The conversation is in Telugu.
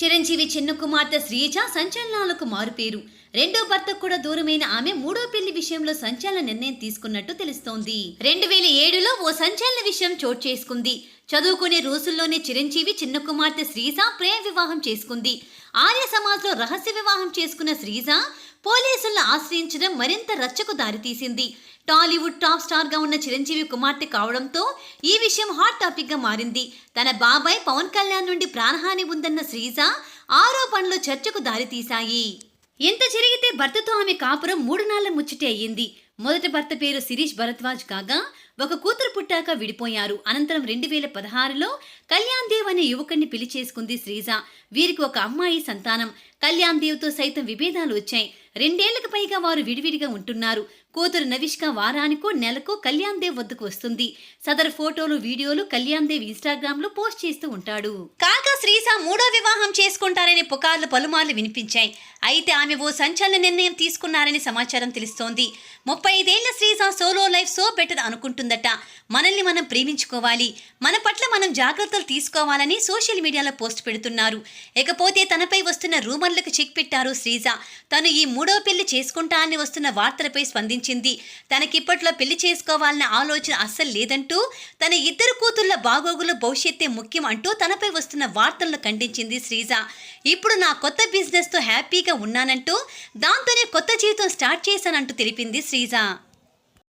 చిరంజీవి చిన్న కుమార్తె శ్రీజ సంచలనాలకు మారుపేరు రెండో భర్తకు కూడా దూరమైన ఆమె మూడో పెళ్ళి విషయంలో సంచలన నిర్ణయం తీసుకున్నట్టు తెలుస్తోంది. రెండు వేల ఏడులో ఓ సంచలన విషయం చోటు చేసుకుంది. చదువుకునే రోజుల్లోనే చిరంజీవి చిన్న కుమార్తె శ్రీజ ప్రేమ వివాహం చేసుకుంది. ఆర్య సమాజ్లో రహస్య వివాహం చేసుకున్న శ్రీజ పోలీసులను ఆశ్రయించడం మరింత రచ్చకు దారితీసింది. టాలీవుడ్ టాప్ స్టార్గా ఉన్న చిరంజీవి కుమార్తె కావడంతో ఈ విషయం హాట్ టాపిక్గా మారింది. తన బాబాయ్ పవన్ కళ్యాణ్ నుండి ప్రాణహాని ఉందన్న శ్రీజ ఆరోపణలు చర్చకు దారితీశాయి. ఎంత జరిగితే భర్తతో ఆమె కాపురం మూడు నాళ్ళ ముచ్చటే అయ్యింది. మొదటి భర్త పేరు శిరీష్ భరద్వాజ్ కాగా ఒక కూతురు పుట్టాక విడిపోయారు. అనంతరం రెండు వేల పదహారులో కళ్యాణ్ దేవ్ అనే యువకుడిని పెళ్ళి చేసుకుంది శ్రీజ. వీరికి ఒక అమ్మాయి సంతానం. కళ్యాణ్ దేవ్తో సైతం విభేదాలు వచ్చాయి. రెండేళ్ళకు పైగా వారు విడివిడిగా ఉంటున్నారు. కూతురు నవిష్క వారానికో నెలకో కళ్యాణ్ దేవ్ వద్దకు వస్తుంది. సదరు ఫోటోలు వీడియోలు కళ్యాణ్ దేవ్ ఇన్స్టాగ్రామ్లో పోస్ట్ చేస్తూ ఉంటాడు. కాగా శ్రీసా మూడో వివాహం చేసుకుంటారనే పుకార్లు పలుమార్లు వినిపించాయి. అయితే ఆమె ఓ సంచలన నిర్ణయం తీసుకున్నారని సమాచారం తెలుస్తోంది. ముప్పై ఐదేళ్ళ శ్రీసా సోలో లైఫ్ సో బెటర్ అనుకుంటుందట. మనల్ని మనం ప్రేమించుకోవాలి మన పట్ల మనం జాగ్రత్తలు తీసుకోవాలని సోషల్ మీడియాలో పోస్ట్ పెడుతున్నారు. ఇకపోతే తనపై వస్తున్న రూమర్లకు చెక్ పెట్టారు శ్రీజ. తను ఈ మూడో పెళ్ళి చేసుకుంటా అని వస్తున్న వార్తలపై స్పందించింది. తనకిప్పట్లో పెళ్ళి చేసుకోవాలన్న ఆలోచన అస్సలు లేదంటూ తన ఇద్దరు కూతుళ్ళ బాగోగుల భవిష్యత్తే ముఖ్యం అంటూ తనపై వస్తున్న వార్తలను ఖండించింది శ్రీజ. ఇప్పుడు నా కొత్త బిజినెస్తో హ్యాపీగా ఉన్నానంటూ దాంతోనే కొత్త జీవితం స్టార్ట్ చేశానంటూ తెలిపింది శ్రీజ.